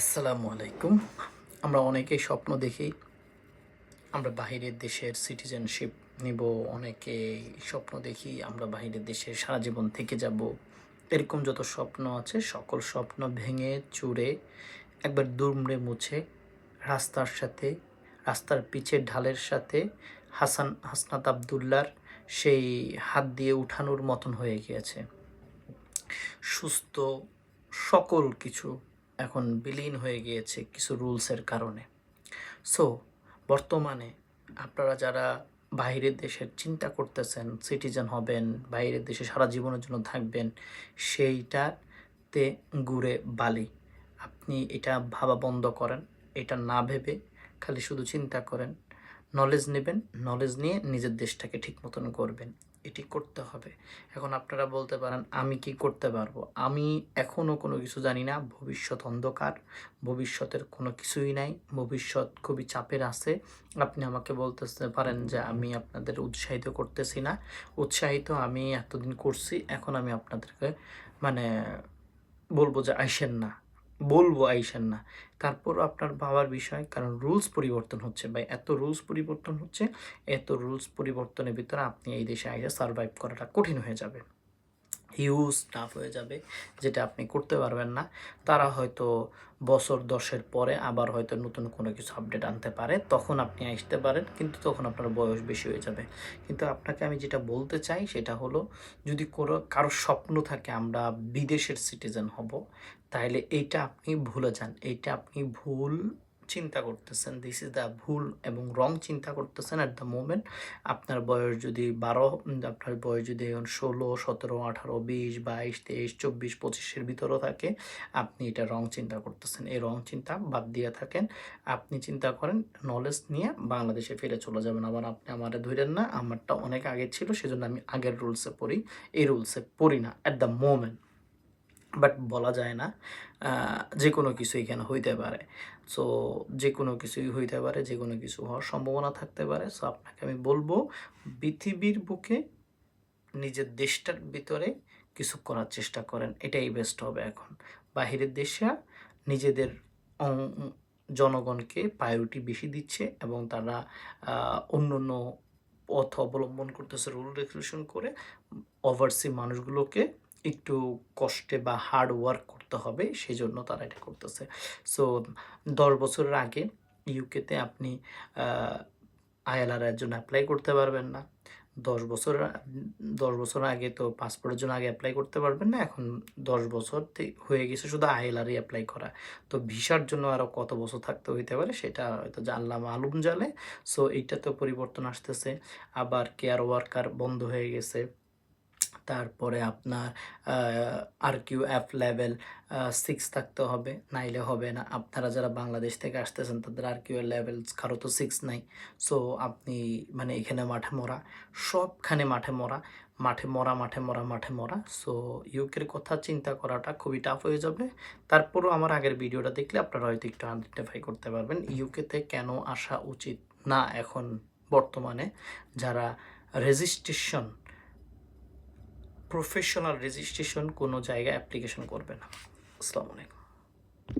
আসসালামু আলাইকুম। আমরা অনেকেই স্বপ্ন দেখি আমরা বাহিরের দেশের সিটিজেনশিপ নিব অনেকে স্বপ্ন দেখি আমরা বাহিরের দেশে সারা জীবন থেকে যাব। এরকম যত স্বপ্ন আছে, সকল স্বপ্ন ভেঙে, চুরে, একবার দুমড়ে মুছে, রাস্তার সাথে, রাস্তার পিছের ঢালের সাথে, হাসান, হাসনাত আবদুল্লার সেই হাত দিয়ে উঠানোর মতন হয়ে গিয়েছে। সুস্থ সকল কিছু এখন বিলীন হয়ে গিয়েছে কিছু রুলসের কারণে। সো বর্তমানে আপনারা যারা বাইরের দেশের চিন্তা করতেছেন সিটিজেন হবেন বাইরের দেশে সারা জীবনের জন্য থাকবেন, সেইটাতে গুড়ে বালি। আপনি এটা ভাবা বন্ধ করেন, এটা না ভেবে খালি শুধু চিন্তা করেন নলেজ নেবেন নলেজ নিয়ে নিজের দেশটাকে ঠিক মতন করবেন এটি করতে হবে। এখন আপনারা বলতে পারেন, আমি কি করতে পারব? আমি এখনও কোনো কিছু জানি না। ভবিষ্যৎ অন্ধকার, ভবিষ্যতের কোনো কিছুই নাই। ভবিষ্যৎ খুবই চাপের আছে। আপনি আমাকে বলতে পারেন যে আমি আপনাদের উৎসাহিত করতেছি না। উৎসাহিত আমি এতদিন করছি, এখন আমি আপনাদেরকে মানে বলব যে আইসেন না। বলব আইসেন না। তারপর আপনার ভাবার বিষয়, কারণ রুলস পরিবর্তন হচ্ছে বা এত রুলস পরিবর্তন হচ্ছে, এত রুলস পরিবর্তনের ভিতরে আপনি এই দেশে আইসা সার্ভাইভ করাটা কঠিন হয়ে যাবে। হিউজ টাফ হয়ে যাবে, যেটা আপনি করতে পারবেন না। তারা হয়তো বছর দশের পরে আবার হয়তো নতুন কোনো কিছু আপডেট আনতে পারে। তখন আপনি আসতে পারেন, কিন্তু তখন আপনার বয়স বেশি হয়ে যাবে। কিন্তু আপনাকে আমি যেটা বলতে চাই, সেটা হলো যদি কোনো, কারও স্বপ্ন থাকে আমরা বিদেশের সিটিজেন হব তাহলে এইটা আপনি ভুলে যান। এইটা আপনি ভুল চিন্তা করতেছেন দিস ইজ দ্য ভুল এবং রং চিন্তা করতেছেন অ্যাট দ্য মোমেন্ট আপনার বয়স যদি বারো আপনার বয়স যদি এখন ষোলো, সতেরো, আঠারো, বিশ, বাইশ, তেইশ, চব্বিশ, পঁচিশের ভিতরেও থাকে, আপনি এটা রং চিন্তা করতেছেন। এই রং চিন্তা বাদ দিয়ে থাকেন, আপনি চিন্তা করেন নলেজ নিয়ে বাংলাদেশে ফিরে চলে যাবেন। আবার আপনি আমারে ধরেন না, আমারটা অনেক আগে ছিল, সেজন্য আমি আগের রুলসে পড়ি, এই রুলসে পড়ি না অ্যাট দ্য মোমেন্ট বাট বলা যায় না যে কোনো কিছু এখানে হইতে পারে। সো যে কোনো কিছুই হইতে পারে, যে কোনো কিছু হওয়ার সম্ভাবনা থাকতে পারে। সো আপনাকে আমি বলব, পৃথিবীর বুকে নিজের দেশটার ভিতরে কিছু করার চেষ্টা করেন। এটাই বেস্ট হবে এখন। বাহিরের দেশে নিজেদের জনগণকে প্রায়োরিটি বেশি দিচ্ছে এবং তারা অন্য অন্য পথ অবলম্বন করতেছে রুল রেগুলেশন করে ওভারসি মানুষগুলোকে একটু কষ্টে বা হার্ড ওয়ার্ক করতে হবে সেই জন্য তারা এটা করতেছে। সো দশ বছরের আগে ইউকেতে আপনি আইএলআর এর জন্য অ্যাপ্লাই করতে পারবেন না। দশ বছর দশ বছর আগে তো পাসপোর্টের জন্য আগে অ্যাপ্লাই করতে পারবেন না, এখন দশ বছর তে- হয়ে গেছে শুধু আইএলআরই অ্যাপ্লাই করা। তো ভিসার জন্য আরও কত বছর থাকতে হইতে পারে সেটা হয়তো জানলাম, আলুম জালে। সো এইটাতেও পরিবর্তন আসতেছে, আবার কেয়ার ওয়ার্কার বন্ধ হয়ে গেছে। তারপরে আপনার R Q F level six থাকতে হবে, নাইলে হবে না। আপনারা যারা বাংলাদেশ থেকে আসতেছেন, তাদের আর কিউ লেভেল কারও তো সিক্স নাই। সো আপনি মানে এখানে মাঠে মরা, সবখানে মাঠে মরা মাঠে মরা মাঠে মরা মাঠে মরা। সো ইউকের কথা চিন্তা করাটা খুবই টাফ হয়ে যাবে। তারপরও আমার আগের ভিডিওটা দেখলে আপনারা হয়তো একটু আইডেন্টিফাই করতে পারবেন ইউকেতে কেন আসা উচিত না এখন বর্তমানে? যারা রেজিস্ট্রেশন প্রফেশনাল রেজিস্ট্রেশন কোনো জায়গায় অ্যাপ্লিকেশন করবে না। আসসালামু আলাইকুম।